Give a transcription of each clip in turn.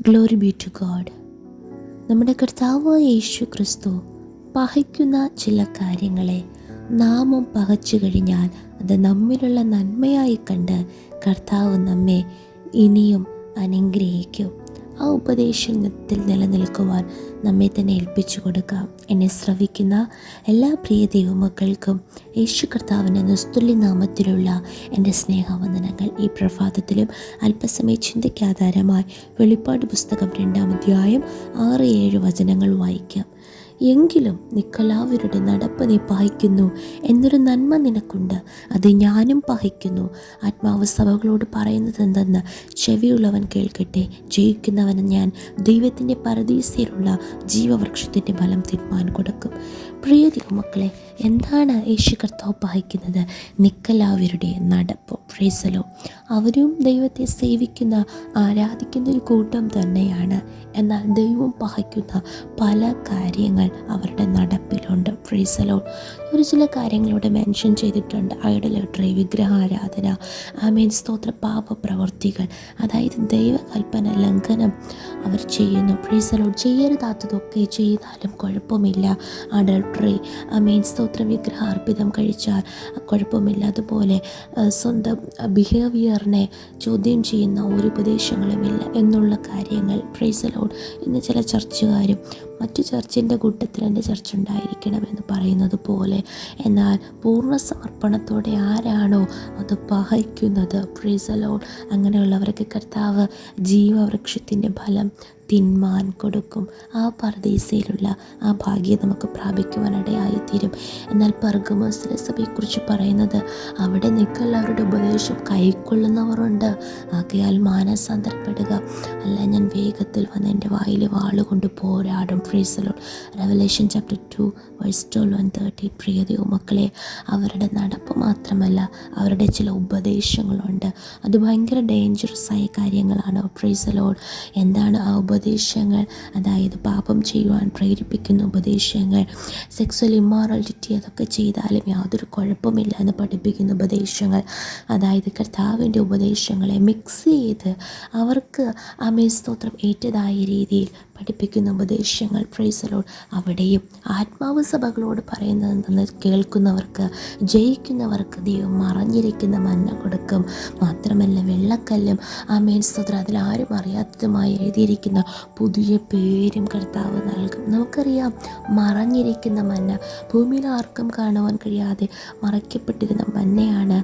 Glory B to God നമ്മുടെ കർത്താവ് യേശു ക്രിസ്തു പഹയ്ക്കുന്ന ചില കാര്യങ്ങളെ നാമം പകച്ചു കഴിഞ്ഞാൽ അത് നമ്മിലുള്ള നന്മയായി കണ്ട് കർത്താവ് നമ്മെ ഇനിയും അനുഗ്രഹിക്കും. ആ ഉപദേശത്തിൽ നിലനിൽക്കുവാൻ നമ്മെ തന്നെ ഏൽപ്പിച്ചു കൊടുക്കാം. എന്നെ ശ്രവിക്കുന്ന എല്ലാ പ്രിയ ദൈവമക്കൾക്കും യേശു കർത്താവിന്റെ നിസ്തുല്യ നാമത്തിലുള്ള എന്റെ സ്നേഹവന്ദനങ്ങൾ ഈ പ്രഭാതത്തിലും അല്പസമയ ചിന്തയ്ക്കാധാരമായി വെളിപ്പാട് പുസ്തകം രണ്ടാം അധ്യായം ആറ് ഏഴ് വചനങ്ങൾ വായിക്കാം. എങ്കിലും നിക്കലാവരുടെ നടപ്പ് നീ പഹിക്കുന്നു എന്നൊരു നന്മ നിനക്കുണ്ട്. അത് ഞാനും പഹിക്കുന്നു ആത്മാവ് സഭകളോട് പറയുന്നത് എന്തെന്ന് ചെവിയുള്ളവൻ കേൾക്കട്ടെ. ജയിക്കുന്നവന് ഞാൻ ദൈവത്തിന്റെ പരദീസയിലുള്ള ജീവവൃക്ഷത്തിന്റെ ഫലം തീരുമാനം കൊടുക്കും. പ്രിയ മക്കളെ എന്താണ് യേശു കർത്താവ് പഹിക്കുന്നത് നിക്കലാവരുടെ നടപ്പ്. പ്രീസലോ അവരും ദൈവത്തെ സേവിക്കുന്ന ആരാധിക്കുന്ന ഒരു കൂട്ടം തന്നെയാണ്. എന്നാൽ ദൈവം പഹയ്ക്കുന്ന പല കാര്യങ്ങൾ അവരുടെ നടപ്പിലുണ്ട്. പ്രീസലോ ഒരു ചില കാര്യങ്ങളിവിടെ മെൻഷൻ ചെയ്തിട്ടുണ്ട്. ഐഡലട്രി വിഗ്രഹാരാധന ആമേൻ സ്തോത്ര പാപ അതായത് ദൈവകൽപ്പന ലംഘനം അവർ ചെയ്യുന്നു. പ്രീസലോ ചെയ്യരുതാത്തതൊക്കെ ചെയ്താലും കുഴപ്പമില്ല. അഡൾട്ടറി ആമേൻ. സ്തോത്ര വിഗ്രഹാർപ്പിതം കഴിച്ചാൽ കുഴപ്പമില്ല. അതുപോലെ സ്വന്തം ബിഹേവിയറിനെ ചോദ്യം ചെയ്യുന്ന ഒരു ഉപദേശങ്ങളുമില്ല എന്നുള്ള കാര്യങ്ങൾ ഫ്രീസലോഡ് ഇന്ന് ചില ചർച്ചുകാരും മറ്റു ചർച്ചിന്റെ കൂട്ടത്തിൽ എന്റെ ചർച്ച ഉണ്ടായിരിക്കണമെന്ന് പറയുന്നത് പോലെ. എന്നാൽ പൂർണ സമർപ്പണത്തോടെ ആരാണോ അത് പഹയ്ക്കുന്നത് ഫ്രീസലോൺ അങ്ങനെയുള്ളവർക്ക് കർത്താവ് ജീവവൃക്ഷത്തിന്റെ ഫലം തിന്മാൻ കൊടുക്കും. ആ പർദീസയിലുള്ള ആ ഭാഗ്യം നമുക്ക് പ്രാപിക്കുവാനിടയായി തീരും എന്നാൽ പർഗമോസിലെ സഭയെക്കുറിച്ച് പറയുന്നത് അവിടെ നിൽക്കുള്ളവരുടെ ഉപദേശം കൈക്കൊള്ളുന്നവരുണ്ട്. ആകയാൽ മാനസാന്തരപ്പെടുക. അല്ല ഞാൻ വേഗത്തിൽ വന്ന് എന്റെ വായിൽ വാളുകൊണ്ട് പോരാടും. ഫ്രീസലോൺ revelation chapter two verse twelve and thirty പ്രിയതയോ മക്കളെ അവരുടെ നടപ്പ് മാത്രമല്ല അവരുടെ ചില ഉപദേശങ്ങളുണ്ട്. അത് ഭയങ്കര ഡേഞ്ചറസ് ആയ കാര്യങ്ങളാണ്. ഫ്രീസലോൺ എന്താണ് ആ ഉപദേശങ്ങൾ അതായത് പാപം ചെയ്യുവാൻ പ്രേരിപ്പിക്കുന്ന ഉപദേശങ്ങൾ സെക്സ്വൽ ഇമ്മോറാലിറ്റി അതൊക്കെ ചെയ്താലും യാതൊരു കുഴപ്പമില്ല എന്ന് പഠിപ്പിക്കുന്ന ഉപദേശങ്ങൾ അതായത് കർത്താവിന്റെ ഉപദേശങ്ങളെ മിക്സ് ചെയ്ത് അവർക്ക് അമേ സ്തോത്രം ഏറ്റതായ രീതിയിൽ പഠിപ്പിക്കുന്ന ഉപദേശങ്ങൾ ഫ്രൈസലോട് അവിടെയും ആത്മാവ് സഭകളോട് പറയുന്നത് എന്തെന്ന് കേൾക്കുന്നവർക്ക് ജയിക്കുന്നവർക്ക് ദൈവം മറഞ്ഞിരിക്കുന്ന മന്ന കൊടുക്കും. മാത്രമല്ല വെള്ളക്കല്ലും ആമേൻ സ്തോത്രം. അതിൽ ആരും അറിയാത്തതുമായി എഴുതിയിരിക്കുന്ന പുതിയ പേരും കർത്താവ് നൽകും. നമുക്കറിയാം മറഞ്ഞിരിക്കുന്ന മന്ന ഭൂമിയിൽ ആർക്കും കാണുവാൻ കഴിയാതെ മറയ്ക്കപ്പെട്ടിരുന്ന മന്നയാണ്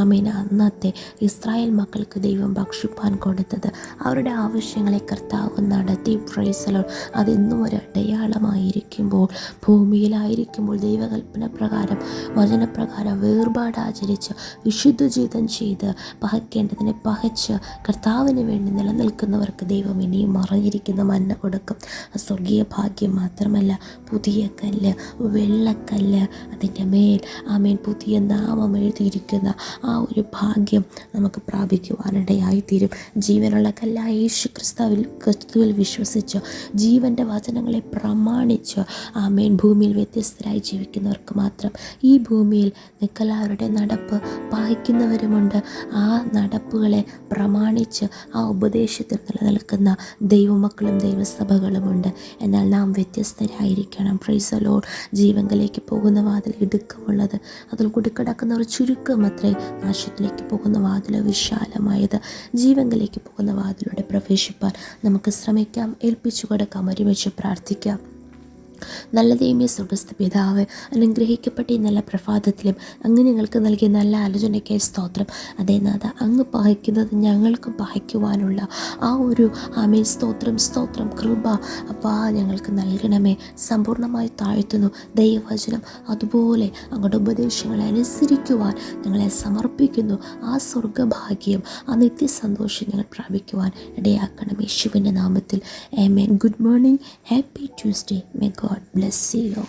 ആമേൻ അന്നത്തെ ഇസ്രായേൽ മക്കൾക്ക് ദൈവം ഭക്ഷിപ്പാൻ കൊടുത്തത്. അവരുടെ ആവശ്യങ്ങളെ കർത്താവ് നടത്തി. ഫ്രൈസലോ അതെന്നും ഒരു അടയാളമായിരിക്കുമ്പോൾ ഭൂമിയിലായിരിക്കുമ്പോൾ ദൈവകൽപ്പന പ്രകാരം വചനപ്രകാരം വേർപാട് ആചരിച്ച് വിശുദ്ധ ജീവിതം ചെയ്ത് പഹയ്ക്കേണ്ടതിനെ പഹച്ച് കർത്താവിന് വേണ്ടി നിലനിൽക്കുന്നവർക്ക് ദൈവം ഇനിയും മറിഞ്ഞിരിക്കുന്ന മന്ന കൊടുക്കും. സ്വർഗീയ ഭാഗ്യം മാത്രമല്ല പുതിയ കല്ല് വെള്ളക്കല്ല് അതിന്റെ മേൽ ആമേൻ പുതിയ നാമം എഴുതിയിരിക്കുന്ന ആ ഒരു ഭാഗ്യം നമുക്ക് പ്രാപിക്കുവാനിടയായിത്തീരും. ജീവനുള്ള കല്ലായ യേശു ക്രിസ്തുവിൽ ക്രിസ്തുവിൽ വിശ്വസിച്ച് ജീവന്റെ വചനങ്ങളെ പ്രമാണിച്ച്. ആമേൻ. ഭൂമിയിൽ വ്യത്യസ്തരായി ജീവിക്കുന്നവർക്ക് മാത്രം ഈ ഭൂമിയിൽ നിക്കലാവരുടെ നടപ്പ് പായിക്കുന്നവരുമുണ്ട്. ആ നടപ്പുകളെ പ്രമാണിച്ച് ആ ഉപദേശത്തിൽ നിലനിൽക്കുന്ന ദൈവമക്കളും ദൈവസഭകളുമുണ്ട്. എന്നാൽ നാം വ്യത്യസ്തരായിരിക്കണം. പ്രൈസലോ ജീവങ്കലേക്ക് പോകുന്ന വാതിൽ ഇടുക്കമുള്ളത്. അതിൽ കൂടി കിടക്കുന്നവർ ചുരുക്കം അത്രേ നാശത്തിലേക്ക് പോകുന്ന വാതിൽ വിശാലമായത്. ജീവങ്കലേക്ക് പോകുന്ന വാതിലൂടെ പ്രവേശിപ്പാൻ നമുക്ക് ശ്രമിക്കാം. ഏൽപ്പിച്ചു കമരി വെച്ച് പ്രാർത്ഥിക്കാം. നല്ല ദൈവമേ സ്വർഗസ്ഥ പിതാവ് അനുഗ്രഹിക്കപ്പെട്ട ഈ നല്ല പ്രഭാതത്തിലും അങ്ങ് ഞങ്ങൾക്ക് നൽകിയ നല്ല ആലോചനയ്ക്കായി സ്തോത്രം. അതേ നാഥ അങ്ങ് പഹിക്കുന്നത് ഞങ്ങൾക്ക് പഹിക്കുവാനുള്ള ആ ഒരു ആമേ സ്തോത്രം സ്തോത്രം കൃപ അപ്പാ ഞങ്ങൾക്ക് നൽകണമേ. സമ്പൂർണമായി താഴ്ത്തുന്നു ദൈവവചനം. അതുപോലെ അങ്ങയുടെ ഉപദേശങ്ങളെ അനുസരിക്കുവാൻ ഞങ്ങളെ സമർപ്പിക്കുന്നു. ആ സ്വർഗഭാഗ്യം ആ നിത്യസന്തോഷം ഞങ്ങൾ പ്രാപിക്കുവാൻ ഇടയാക്കണം യേശുവിന്റെ നാമത്തിൽ. A man good morning happy Tuesday may God bless you.